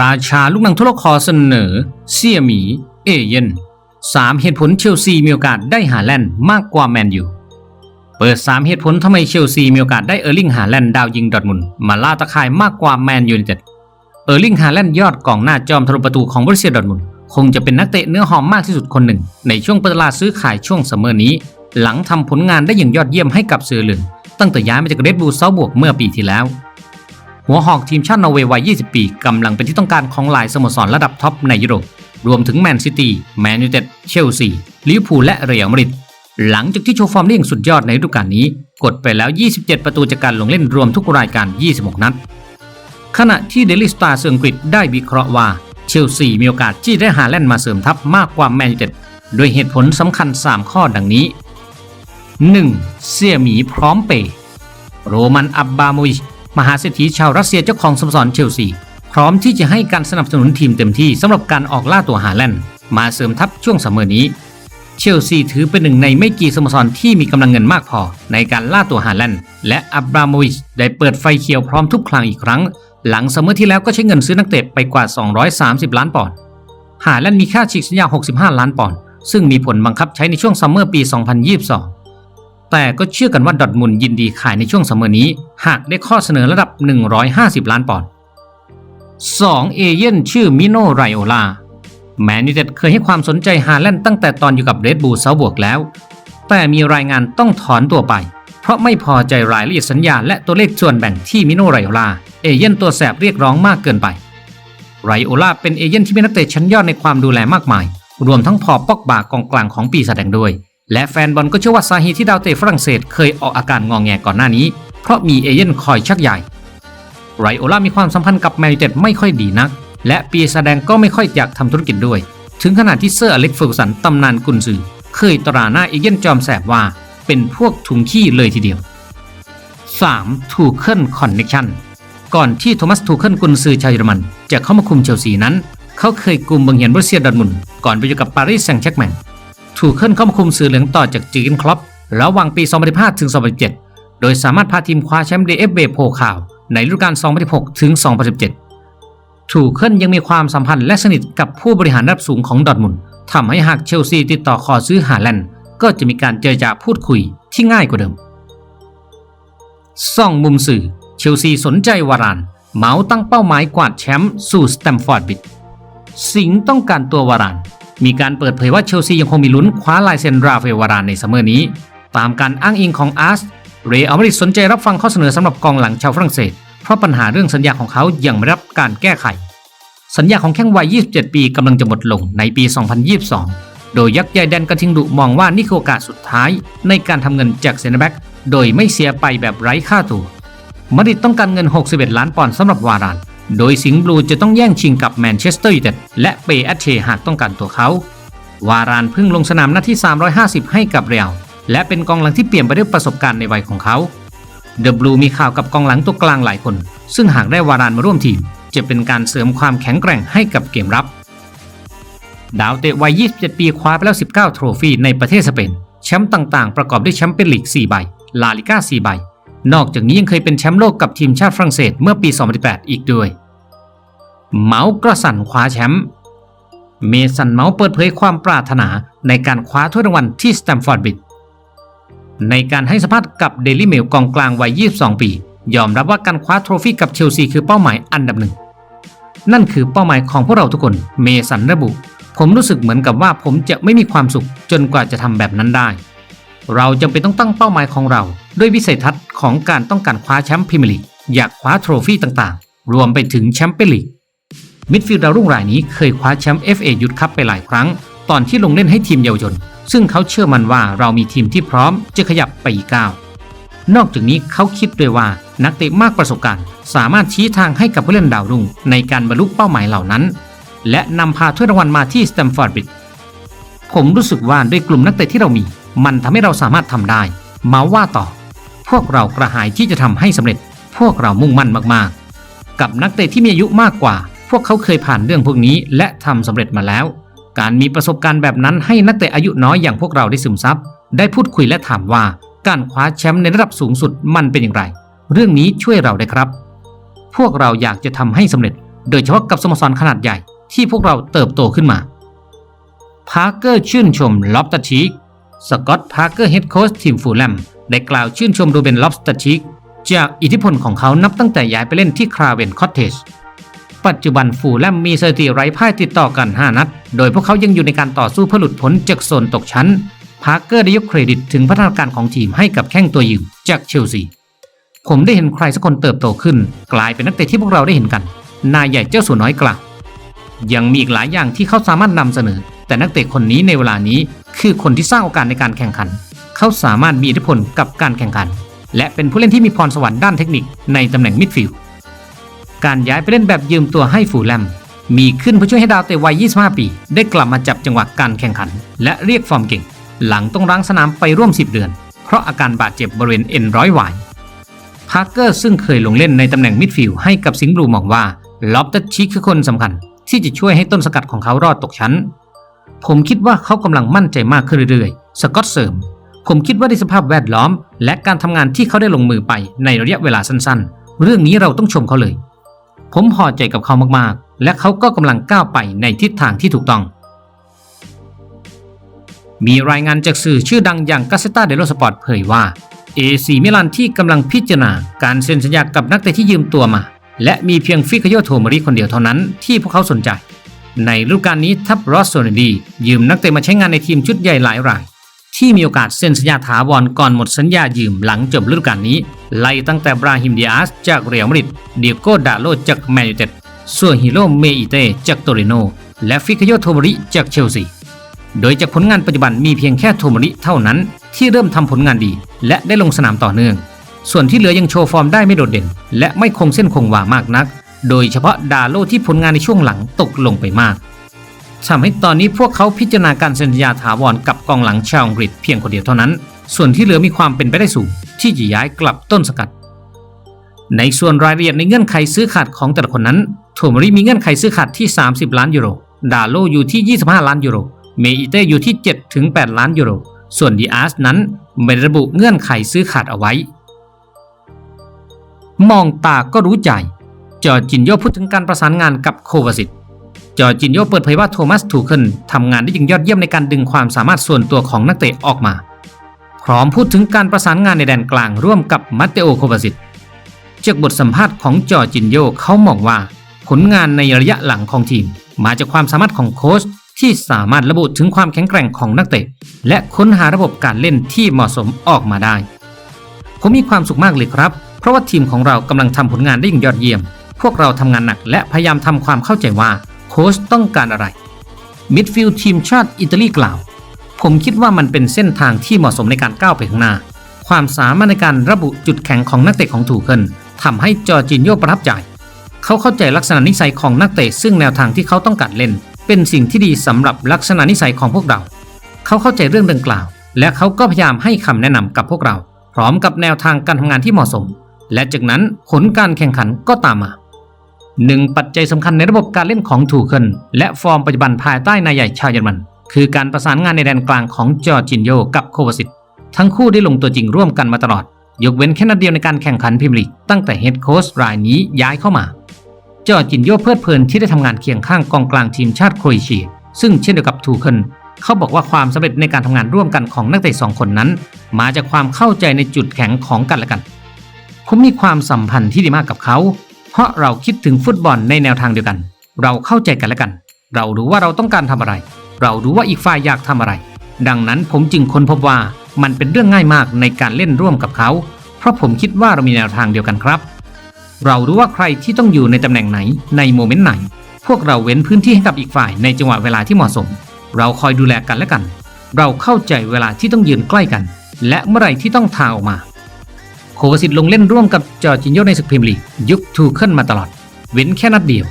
ราชาลูกหนังทุลคอเสนอ เสี่ยหมี เอเยนสามเหตุผลเชลซีมีโอกาสได้หาแลนด์มากกว่าแมนยูเปิด 3 เหตุผลทำไมเชลซีมีโอกาสได้เออร์ลิงหาแลนด์ดาวยิงดอร์ทมุนมาล่าตะข่ายมากกว่าแมนยูนเต็ดเออร์ลิงหาแลนด์ยอดกองหน้าจอมทะลุประตูของบริเซียดอร์ทมุนคงจะเป็นนักเตะเนื้อหอมมากที่สุดคนหนึ่ง ในช่วงปตลาดซื้อขายช่วงซัมเมอร์นี้ หลังทำผลงานได้อย่างยอดเยี่ยมให้กับเสือเหลืองตั้งแต่ย้ายมาจากเรดบูลเซาบวกเมื่อปีที่แล้ว หัวหอกทีมชาตินอร์เวย์วัย 20 ปีกำลังเป็นที่ต้องการของหลายสโมสรระดับท็อปในยุโรป รวมถึงแมนซิตี้ แมนยูเต็ด เชลซี ลิเวอร์พูลและเรอัลมาดริด หลังจากที่โชว์ฟอร์มได้อย่างสุดยอดในฤดูกาลนี้ กดไปแล้ว 27 ประตูจากการลงเล่นรวมทุกรายการ 26 นัด ขณะที่เดลิสตาร์อังกฤษได้วิเคราะห์ว่าเชลซีมีโอกาสที่ได้หาแลนด์มาเสริมทัพมากกว่าแมนยูเต็ดโดยเหตุผลสำคัญ 3 ข้อดังนี้ 1. เสี่ยหมีพร้อมเปย์โรมันอับบาโมวิช มหาเศรษฐีชาวรัสเซียเจ้าของสโมสรเชลซี พร้อมที่จะให้การสนับสนุนทีมเต็มที่สำหรับการออกล่าตัวหาแลนด์มาเสริมทัพช่วงซัมเมอร์นี้ เชลซีถือเป็นหนึ่งในไม่กี่สโมสรที่มีกำลังเงินมากพอ ในการล่าตัวฮาแลนด์และอับราโมวิชได้เปิดไฟเขียวพร้อมทุกครั้งอีกครั้ง หลังซัมเมอร์ที่แล้วก็ใช้เงินซื้อนักเตะไปกว่า 230 ล้านปอนด์ฮาแลนด์มีค่าฉีกสัญญา65 ล้านปอนด์ซึ่งมีผลบังคับใช้ในช่วงซัมเมอร์ปี 2022 แต่ก็เชื่อกันว่าดอทมุนยินดีขายในช่วงซัมเมอร์นี้ หากได้ข้อเสนอระดับ 150 ล้านปอนด์ 2. เอเย่นชื่อมิโนไรโอลาแมนยูเต็ดเคยให้ความสนใจฮาแลนด์ตั้งแต่ตอนอยู่กับเรดบูลเซาบวกแล้ว แต่มีรายงานต้องถอนตัวไป เพราะไม่พอใจรายละเอียดสัญญาและตัวเลขส่วนแบ่งที่มิโนไรโอลาเอเย่นตัวแสบเรียกร้องมากเกินไปไรโอลาเป็นเอเย่นที่มีนักเตะชั้นยอดในความดูแลมากมาย รวมทั้งพอปอกบากองกลางของปีศาจแดงด้วย และแฟนบอลก็เชื่อว่าสาเหตุที่ดาวเตะฝรั่งเศสเคยออกอาการงองแงก่อนหน้านี้ เพราะมีเอเย่นคอยชักใหญ่ไรโอลามีความสัมพันธ์กับแมนยูเต็ดไม่ค่อยดีนัก และปีศาจแดงก็ไม่ค่อยอยากทำธุรกิจด้วย ถึงขนาดที่เซอร์อเล็กเฟอร์กูสันตำนานกุนซือ เคยตราหน้าเอเย่นจอมแสบว่า เป็นพวกถุงขี้เลยทีเดียว 3. ทูเคิลคอนเน c ชันก่อนที่โทมัสทูเคิลกุนซือชาวเยอรมัน จะเข้ามาคุมเชลซีนั้น เขาเคยกุมบังเหียนบรูเซียดอร์มุนก่อนไปอยู่กับปารีสแซงต์แชร์กแมง ทูกเคิลเข้ามาคุมสื่อเหลืองต่อจากจีกินคลอประหว่างปี 2015 ถึง 2017 โดยสามารถพาทีมคว้าแชมป์ DFB โพข่าว ในฤดูกาล 2016 ถึง 2017ทูกเคิลยังมีความสัมพันธ์และสนิทกับผู้บริหารระดับสูงของดอร์ทมุนทำให้หากเชลซีติดต่อขอซื้อฮาแลนด์ก็จะมีการเจรจาพูดคุยที่ง่ายกว่าเดิมส่องมุมสื่อ เชลซีสนใจวาราน เมาตั้งเป้าหมายกวาดแชมป์สู่สแตมฟอร์ดบิด สิงห์ต้องการตัววาราน มีการเปิดเผยว่าเชลซียังคงมีลุ้นคว้าลายเซ็นราเอลวารานในซัมเมอร์นี้ ตามการอ้างอิงของอาร์สเรอัลมาดริดสนใจรับฟังข้อเสนอสำหรับกองหลังชาวฝรั่งเศส เพราะปัญหาเรื่องสัญญาของเขายังไม่รับการแก้ไข สัญญาของแข้งวัย 27 ปีกำลังจะหมดลงในปี 2022 โดยยักษ์ใหญ่แดนกระทิงดุมองว่านี่คือโอกาสสุดท้าย ในการทำเงินจากเซนแบ็กโดยไม่เสียไปแบบไร้ค่าตัวมาดริดต้องการเงิน 61 ล้านปอนด์สำหรับวาราน โดยสิงห์บลูจะต้องแย่งชิงกับแมนเชสเตอร์ยูไนเต็ดและเปแอตเชหากต้องการตัวเขา วารานเพิ่งลงสนามหน้าที่ 350 ให้กับเรียลและเป็นกองหลังที่เปลี่ยนไปด้วยประสบการณ์ในวัยของเขาเดอะบลูมีข่าวกับกองหลังตัวกลางหลายคน ซึ่งหากได้วารานมาร่วมทีม จะเป็นการเสริมความแข็งแกร่งให้กับเกมรับ ดาวเตะวัย 27 ปีคว้าไปแล้ว 19 โทรฟี่ในประเทศสเปน แชมป์ต่างๆ ประกอบด้วยแชมเปี้ยนลีก 4 ใบ ลาลิก้า 4 ใบ นอกจากนี้ยังเคยเป็นแชมป์โลกกับทีมชาติฝรั่งเศสเมื่อปี 2018 อีกด้วย เมาส์กระสันคว้าแชมป์เมสันเมาส์เปิดเผยความปรารถนาในการคว้าถ้วยรางวัลที่สแตมฟอร์ดบิดในการให้สัมภาษณ์กับเดลิเมลกองกลางวัย 22 ปี ยอมรับว่าการคว้าโทรฟี่กับเชลซีคือเป้าหมายอันดับหนึ่ง นั่นคือเป้าหมายของพวกเราทุกคน เมสันระบุ ผมรู้สึกเหมือนกับว่าผมจะไม่มีความสุขจนกว่าจะทำแบบนั้นได้ เราจำเป็นต้องตั้งเป้าหมายของเรา ด้วยวิสัยทัศน์ของการต้องการคว้าแชมป์พรีเมียร์ลีกอยากคว้าโทรฟี่ต่างๆ รวมไปถึงแชมเปี้ยนลีกมิดฟิลด์ดาวรุ่งรายนี้เคยคว้าแชมป์ FA ยุทธคัพไปหลายครั้ง ตอนที่ลงเล่นให้ทีมเยาวชนซึ่งเขาเชื่อมันว่าเรามีทีมที่พร้อมจะขยับไปอีกก้าวนอกจากนี้เขาคิดด้วยว่านักเตะมากประสบการณ์ สามารถชี้ทางให้กับผู้เล่นดาวรุ่ง ในการบรรลุเป้าหมายเหล่านั้น และนำพาถ้วยรางวัลมาที่สแตมฟอร์ดบริดผมรู้สึกว่าด้วยกลุ่มนักเตะที่เรามี มันทำให้เราสามารถทำได้ มาว่าต่อ พวกเรากระหายที่จะทำให้สำเร็จ พวกเรามุ่งมั่นมากๆ กับนักเตะที่มีอายุมากกว่า พวกเขาเคยผ่านเรื่องพวกนี้และทำสำเร็จมาแล้ว การมีประสบการณ์แบบนั้นให้นักเตะอายุน้อยอย่างพวกเราได้ซึมซับ ได้พูดคุยและถามว่า การคว้าแชมป์ในระดับสูงสุดมันเป็นอย่างไร เรื่องนี้ช่วยเราได้ครับ พวกเราอยากจะทำให้สำเร็จ โดยเฉพาะกับสโมสรขนาดใหญ่ที่พวกเราเติบโตขึ้นมาพาร์เกอร์ชื่นชมล็อบตัชิก สกอตพาร์เกอร์เฮดโค้ชทีมฟูลแลมได้กล่าวชื่นชมรูเบนล็อบสตชิกจากอิทธิพลของเขานับตั้งแต่ย้ายไปเล่นที่คราเวนคอตเทจปัจจุบันฟูลแลมมีสถิติไร้พ่ายติดต่อกัน 5 นัด โดยพวกเขายังอยู่ในการต่อสู้เพื่อหลุดพ้นจากโซนตกชั้น พาร์เกอร์ได้ยกเครดิตถึงพัฒนาการของทีมให้กับแข้งตัวยืมจากเชลซี ผมได้เห็นใครสักคนเติบโตขึ้น กลายเป็นนักเตะที่พวกเราได้เห็นกัน นายใหญ่เจ้าสัวน้อยกล่าวยังมีอีกหลายอย่างที่เขาสามารถนำเสนอ แต่นักเตะคนนี้ในเวลานี้คือคนที่สร้างโอกาสในการแข่งขัน เขาสามารถมีอิทธิพลกับการแข่งขัน และเป็นผู้เล่นที่มีพรสวรรค์ด้านเทคนิคในตำแหน่งมิดฟิลด์การย้ายไปเล่นแบบยืมตัวให้ฟูแลมมีขึ้นเพื่อช่วยให้ดาวเตะวัย 25 ปี ได้กลับมาจับจังหวะการแข่งขัน และเรียกฟอร์มเก่ง หลังต้องร้างสนามไปร่วม 10 เดือน เพราะอาการบาดเจ็บบริเวณเอ็นร้อยหวายพาร์เกอร์ซึ่งเคยลงเล่นในตำแหน่งมิดฟิลด์ให้กับสิงห์บลูมองว่าล็อบเตชิคคือคนสำคัญ ที่จะช่วยให้ต้นสกัดของเขารอดตกชั้น ผมคิดว่าเขากำลังมั่นใจมากขึ้นเรื่อยๆ สกอตเสริม ผมคิดว่าในสภาพแวดล้อม และการทำงานที่เขาได้ลงมือไปในระยะเวลาสั้นๆ เรื่องนี้เราต้องชมเขาเลย ผมพอใจกับเขามากๆ และเขาก็กำลังก้าวไปในทิศทางที่ถูกต้อง มีรายงานจากสื่อชื่อดังอย่างกาเซตาเดโลสปอร์ตเผยว่าเอซีมิลานที่กำลังพิจารณาการเซ็นสัญญากับนักเตะที่ยืมตัวมา และมีเพียงฟิกาโยโทมอริคนเดียวเท่านั้นที่พวกเขาสนใจ ในฤดูกาลนี้ทัพรอสโซนดี ยืมนักเตะมาใช้งานในทีมชุดใหญ่หลายราย ที่มีโอกาสเซ็นสัญญาถาวรก่อนหมดสัญญายืมหลังจบฤดูกาลนี้ ไล่ตั้งแต่บราฮิมดิอาสจากเรอัลมาดริดเดียโกดาโลจากแมนยูเต็ดส่วนฮิโรเมอิเตจากโตริโน และฟิกโยโทมอริจากเชลซีโดยจากผลงานปัจจุบันมีเพียงแค่โทมอริเท่านั้น ที่เริ่มทำผลงานดี และได้ลงสนามต่อเนื่อง ส่วนที่เหลือยังโชว์ฟอร์มได้ไม่โดดเด่น และไม่คงเส้นคงวามากนัก โดยเฉพาะดาโลที่ผลงานในช่วงหลังตกลงไปมากทำให้ตอนนี้พวกเขาพิจารณาการเซ็นสัญญาถาวรกับกองหลังชาวอังกฤษเพียงคนเดียวเท่านั้น ส่วนที่เหลือมีความเป็นไปได้สูง ที่จะย้ายกลับต้นสกัด ในส่วนรายละเอียดในเงื่อนไขซื้อขาดของแต่ละคนนั้นโทมริมีเงื่อนไขซื้อขาดที่ 30 ล้านยูโร ดาโลอยู่ที่ 25 ล้านยูโร เมอิเต้อยู่ที่7ถึง8ล้านยูโร ส่วนดีอาร์สนั้นไม่ระบุเงื่อนไขซื้อขาดเอาไว้ มองตาก็รู้ใจ จอร์จินโยพูดถึงการประสานงานกับโควาซิตจอร์จินโยเปิดเผยว่าโทมัสทูเคิลทำงานได้อย่างยอดเยี่ยมในการดึงความสามารถส่วนตัวของนักเตะออกมา พร้อมพูดถึงการประสานงานในแดนกลางร่วมกับมัตเตโอโควาซิตจากบทสัมภาษณ์ของจอร์จินโยเขามองว่า ผลงานในระยะหลังของทีม มาจากความสามารถของโค้ชที่สามารถระบุถึงความแข็งแกร่งของนักเตะ และค้นหาระบบการเล่นที่เหมาะสมออกมาได้ ผมมีความสุขมากเลยครับ เพราะว่าทีมของเรากำลังทำผลงานได้อย่างยอดเยี่ยม พวกเราทำงานหนักและพยายามทำความเข้าใจว่าโค้ชต้องการอะไร มิดฟิลด์ทีมชาติอิตาลีกล่าว ผมคิดว่ามันเป็นเส้นทางที่เหมาะสมในการก้าวไปข้างหน้า ความสามารถในการระบุจุดแข็งของนักเตะของถูเคิลทำให้จอร์จินโยประทับใจ เขาเข้าใจลักษณะนิสัยของนักเตะซึ่งแนวทางที่เขาต้องการเล่น เป็นสิ่งที่ดีสำหรับลักษณะนิสัยของพวกเรา เขาเข้าใจเรื่องดังกล่าว และเขาก็พยายามให้คำแนะนำกับพวกเรา พร้อมกับแนวทางการทำงานที่เหมาะสม และจากนั้นผลการแข่งขันก็ตามมา หนึ่งปัจจัยสำคัญในระบบการเล่นของถูเคิลและฟอร์มปัจจุบันภายใต้นายใหญ่ชาวเยอรมัน คือการประสานงานในแดนกลางของจอร์จินโยกับโควาซิตทั้งคู่ได้ลงตัวจริงร่วมกันมาตลอด ยกเว้นแค่นัดเดียวในการแข่งขันพรีเมียร์ลีกตั้งแต่เฮดโค้ชรายนี้ย้ายเข้ามา จอร์จินโยเพลิดเพลินที่ได้ทำงานเคียงข้างกองกลางทีมชาติโครเอเชีย ซึ่งเช่นเดียวกับทูเคิลเขาบอกว่าความสำเร็จในการทำงานร่วมกันของนักเตะสองคนนั้น มาจากความเข้าใจในจุดแข็งของกันและกันผมมีความสัมพันธ์ที่ดีมากกับเขา เพราะเราคิดถึงฟุตบอลในแนวทางเดียวกัน เราเข้าใจกันและกัน เรารู้ว่าเราต้องการทำอะไร เรารู้ว่าอีกฝ่ายอยากทำอะไร ดังนั้นผมจึงค้นพบว่ามันเป็นเรื่องง่ายมากในการเล่นร่วมกับเขา เพราะผมคิดว่าเรามีแนวทางเดียวกันครับ เรารู้ว่าใครที่ต้องอยู่ในตำแหน่งไหนในโมเมนต์ไหน พวกเราเว้นพื้นที่ให้กับอีกฝ่ายในจังหวะเวลาที่เหมาะสม เราคอยดูแลกันและกัน เราเข้าใจเวลาที่ต้องยืนใกล้กัน และเมื่อไรที่ต้องทางออกมา โควาสิตลงเล่นร่วมกับจอร์จินโยในศึกพรีเมียร์ลีกยุคทูเคิลมาตลอด เว้นแค่นัดเดียว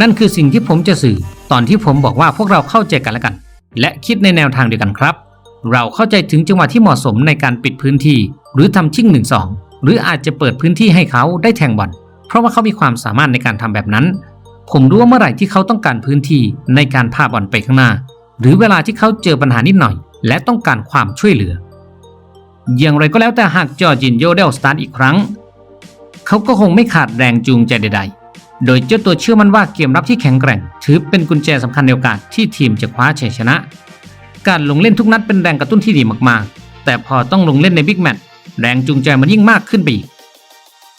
นั่นคือสิ่งที่ผมจะสื่อ ตอนที่ผมบอกว่าพวกเราเข้าใจกันและกัน และคิดในแนวทางเดียวกันครับ เราเข้าใจถึงจังหวะที่เหมาะสมในการปิดพื้นที่ หรือทำชิ่งหนึ่งสองหรืออาจจะเปิดพื้นที่ให้เขาได้แทงบอลเพราะว่าเขามีความสามารถในการทำแบบนั้น ผมรู้ว่าเมื่อไหร่ที่เขาต้องการพื้นที่ในการพาบอลไปข้างหน้า หรือเวลาที่เขาเจอปัญหานิดหน่อย และต้องการความช่วยเหลือ อย่างไรก็แล้วแต่หากจอจินโยได้ออกสตาร์ทอีกครั้ง เขาก็คงไม่ขาดแรงจูงใจใด ๆ โดยเจ้าตัวเชื่อมั่นว่าเกมรับที่แข็งแกร่ง ถือเป็นกุญแจสำคัญในโอกาสที่ทีมจะคว้าชัยชนะ การลงเล่นทุกนัดเป็นแรงกระตุ้นที่ดีมากๆ แต่พอต้องลงเล่นในบิ๊กแมตช์แรงจูงใจมันยิ่งมากขึ้นไปอีก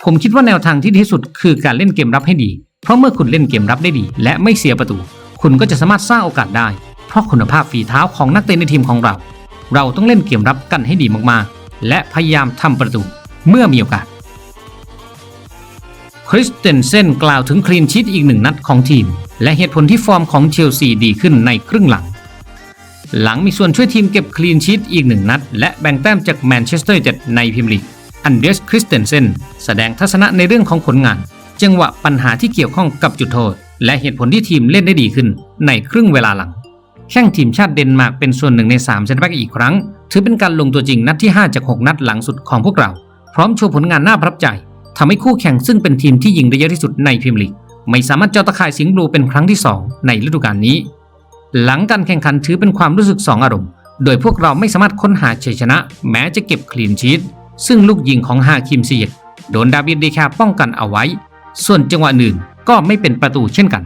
ผมคิดว่าแนวทางที่ดีที่สุดคือการเล่นเกมรับให้ดี เพราะเมื่อคุณเล่นเกมรับได้ดี และไม่เสียประตู คุณก็จะสามารถสร้างโอกาสได้ เพราะคุณภาพฝีเท้าของนักเตะในทีมของเรา เราต้องเล่นเกมรับกันให้ดีมากๆ และพยายามทำประตูเมื่อมีโอกาส คริสเตนเซนกล่าวถึงคลีนชีตอีกหนึ่งนัดของทีม และเหตุผลที่ฟอร์มของเชลซีดีขึ้นในครึ่งหลัง หลังมีส่วนช่วยทีมเก็บคลีนชีตอีกหนึ่งนัด และแบ่งแต้มจากแมนเชสเตอร์ยูไนเต็ดในพรีเมียร์ลีกอันเดรสคริสเตนเซนแสดงทัศนะในเรื่องของผลงาน จังหวะปัญหาที่เกี่ยวข้องกับจุดโทษ และเหตุผลที่ทีมเล่นได้ดีขึ้นในครึ่งเวลาหลัง แข่งทีมชาติเดนมาร์กเป็นส่วนหนึ่งใน3เซนต์แบ็กอีกครั้ง ถือเป็นการลงตัวจริงนัดที่ 5 จาก 6 นัดหลังสุดของพวกเรา พร้อมโชว์ผลงานน่าประทับใจทำให้คู่แข่งซึ่งเป็นทีมที่ยิงได้เยอะที่สุดในพรีเมียร์ลีกไม่สามารถเจาะตะข่ายสิงห์บลูเป็นครั้งที่ 2 ในฤดูกาลนี้ หลังการแข่งขันถือเป็นความรู้สึก 2 อารมณ์ โดยพวกเราไม่สามารถค้นหาชัยชนะ แม้จะเก็บคลีนชีตซึ่งลูกยิงของฮาคิมซีเยตโดนดาวิดเดคาป้องกันเอาไว้ ส่วนจังหวะอื่นก็ไม่เป็นประตูเช่นกัน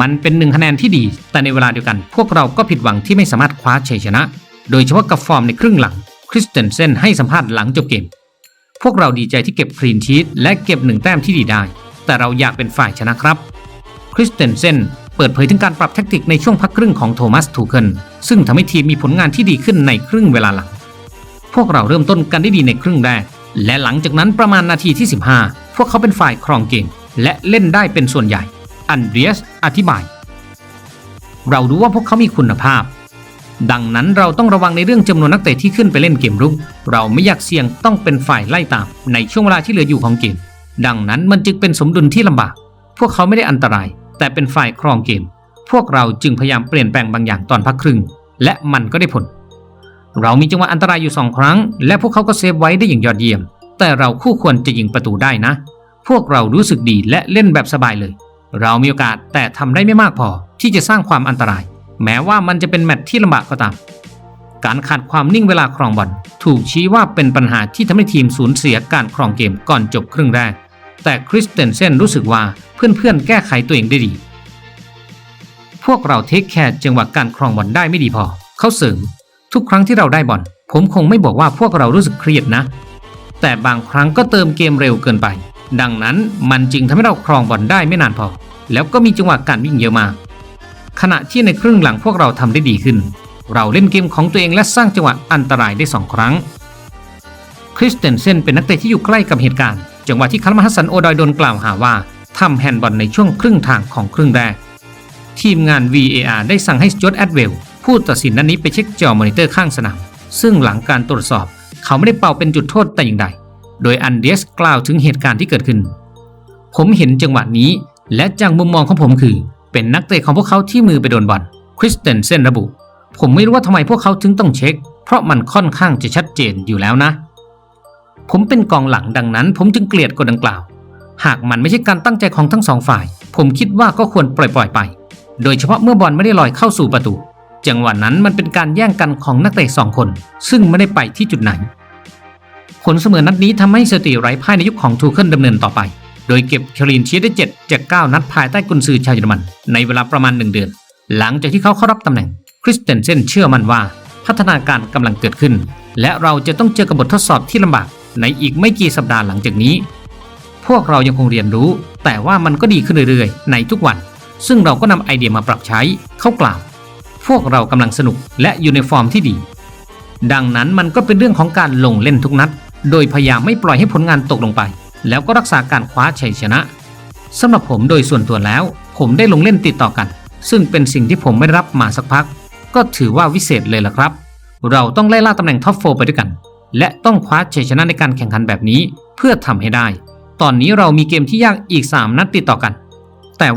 มันเป็นหนึ่งคะแนนที่ดี แต่ในเวลาเดียวกัน พวกเราก็ผิดหวังที่ไม่สามารถคว้าชัยชนะ โดยเฉพาะกับฟอร์มในครึ่งหลัง คริสเตนเซนให้สัมภาษณ์หลังจบเกม พวกเราดีใจที่เก็บคลีนชีตและเก็บหนึ่งแต้มที่ดีได้ แต่เราอยากเป็นฝ่ายชนะครับ คริสเตนเซนเปิดเผยถึงการปรับแทคติกในช่วงพักครึ่งของโทมัสทูเคิลซึ่งทำให้ทีมมีผลงานที่ดีขึ้นในครึ่งเวลาหลัง พวกเราเริ่มต้นกันได้ดีในครึ่งแรก และหลังจากนั้นประมาณนาทีที่ 15 พวกเขาเป็นฝ่ายครองเกมและเล่นได้เป็นส่วนใหญ่ อันเดรียสอธิบาย เรารู้ว่าพวกเขามีคุณภาพ ดังนั้นเราต้องระวังในเรื่องจำนวนนักเตะที่ขึ้นไปเล่นเกมรุกเราไม่อยากเสี่ยงต้องเป็นฝ่ายไล่ตาม ในช่วงเวลาที่เหลืออยู่ของเกม ดังนั้นมันจึงเป็นสมดุลที่ลำบาก พวกเขาไม่ได้อันตราย แต่เป็นฝ่ายครองเกม พวกเราจึงพยายามเปลี่ยนแปลงบางอย่างตอนพักครึ่ง และมันก็ได้ผล เรามีจังหวะอันตรายอยู่สองครั้ง และพวกเขาก็เซฟไว้ได้อย่างยอดเยี่ยม แต่เราคู่ควรจะยิงประตูได้นะ พวกเรารู้สึกดีและเล่นแบบสบายเลย เรามีโอกาสแต่ทำได้ไม่มากพอที่จะสร้างความอันตราย แม้ว่ามันจะเป็นแมตช์ที่ลำบากก็ตาม การขาดความนิ่งเวลาครองบอลถูกชี้ว่าเป็นปัญหาที่ทำให้ทีมสูญเสียการครองเกมก่อนจบครึ่งแรก แต่คริสเตนเซนรู้สึกว่าเพื่อนๆ แก้ไขตัวเองได้ดี พวกเราเทคแคร์จังหวะการครองบอลได้ไม่ดีพอ เขาเสริม ทุกครั้งที่เราได้บอลผมคงไม่บอกว่าพวกเรารู้สึกเครียดนะ แต่บางครั้งก็เติมเกมเร็วเกินไป ดังนั้นมันจึงทำให้เราครองบอลได้ไม่นานพอ แล้วก็มีจังหวะการวิ่งเยอะมากขณะที่ในครึ่งหลังพวกเราทำได้ดีขึ้น เราเล่นเกมของตัวเองและสร้างจังหวะอันตรายได้สองครั้ง คริสเตนเซนเป็นนักเตะที่อยู่ใกล้กับเหตุการณ์ จังหวะที่คัลมาฮัสันโอดอยโดนกล่าวหาว่าทำแฮนด์บอลในช่วงครึ่งทางของครึ่งแรก ทีมงาน VAR ได้สั่งให้จอร์ดแอดเวลผู้ตัดสินนัดนี้ไปเช็คจอมอนิเตอร์ข้างสนาม ซึ่งหลังการตรวจสอบ เขาไม่ได้เป่าเป็นจุดโทษแต่อย่างใด โดยอันเดสกล่าวถึงเหตุการณ์ที่เกิดขึ้น ผมเห็นจังหวะนี้และจากมุมมองของผมคือ เป็นนักเตะของพวกเขาที่มือไปโดนบอลคริสเตนเซนระบุ ผมไม่รู้ว่าทำไมพวกเขาถึงต้องเช็ค เพราะมันค่อนข้างจะชัดเจนอยู่แล้วนะ ผมเป็นกองหลังดังนั้น ผมจึงเกลียดกฎดังกล่าว หากมันไม่ใช่การตั้งใจของทั้งสองฝ่าย ผมคิดว่าก็ควรปล่อยปล่อยๆไป โดยเฉพาะเมื่อบอลไม่ได้ลอยเข้าสู่ประตู จังหวะนั้นมันเป็นการแย่งกันของนักเตะสองคน ซึ่งไม่ได้ไปที่จุดไหน ลเสมอนัดนี้ทำให้สติไร้พ่ายในยุคของทูเคิลดำเนินต่อไป โดยเก็บคลีนชีตได้ 7 จาก 9 นัดภายใต้กุนซือชาวเยอรมัน ในเวลาประมาณ 1 เดือน หลังจากที่เขาเข้ารับตำแหน่งคริสเตนเซนเชื่อมั่นว่า พัฒนาการกำลังเกิดขึ้น และเราจะต้องเจอกับบททดสอบที่ลำบากในอีกไม่กี่สัปดาห์หลังจากนี้ พวกเรายังคงเรียนรู้ แต่ว่ามันก็ดีขึ้นเรื่อยๆ ในทุกวัน ซึ่งเราก็นำไอเดียมาปรับใช้เขากล่าวพวกเรากำลังสนุกและอยู่ในฟอร์มที่ดี ดังนั้นมันก็เป็นเรื่องของการลงเล่นทุกนัด โดยพยายามไม่ปล่อยให้ผลงานตกลงไป แล้วก็รักษาการคว้าชัยชนะสำหรับผมโดยส่วนตัวแล้ว ผมได้ลงเล่นติดต่อกัน ซึ่งเป็นสิ่งที่ผมไม่รับมาสักพัก ก็ถือว่าวิเศษเลยล่ะครับ เราต้องไล่ล่าตำแหน่งท็อปโฟไปด้วยกัน และต้องคว้าชัยชนะในการแข่งขันแบบนี้เพื่อทำให้ได้ ตอนนี้เรามีเกมที่ยากอีก 3 นัดติดต่อกัน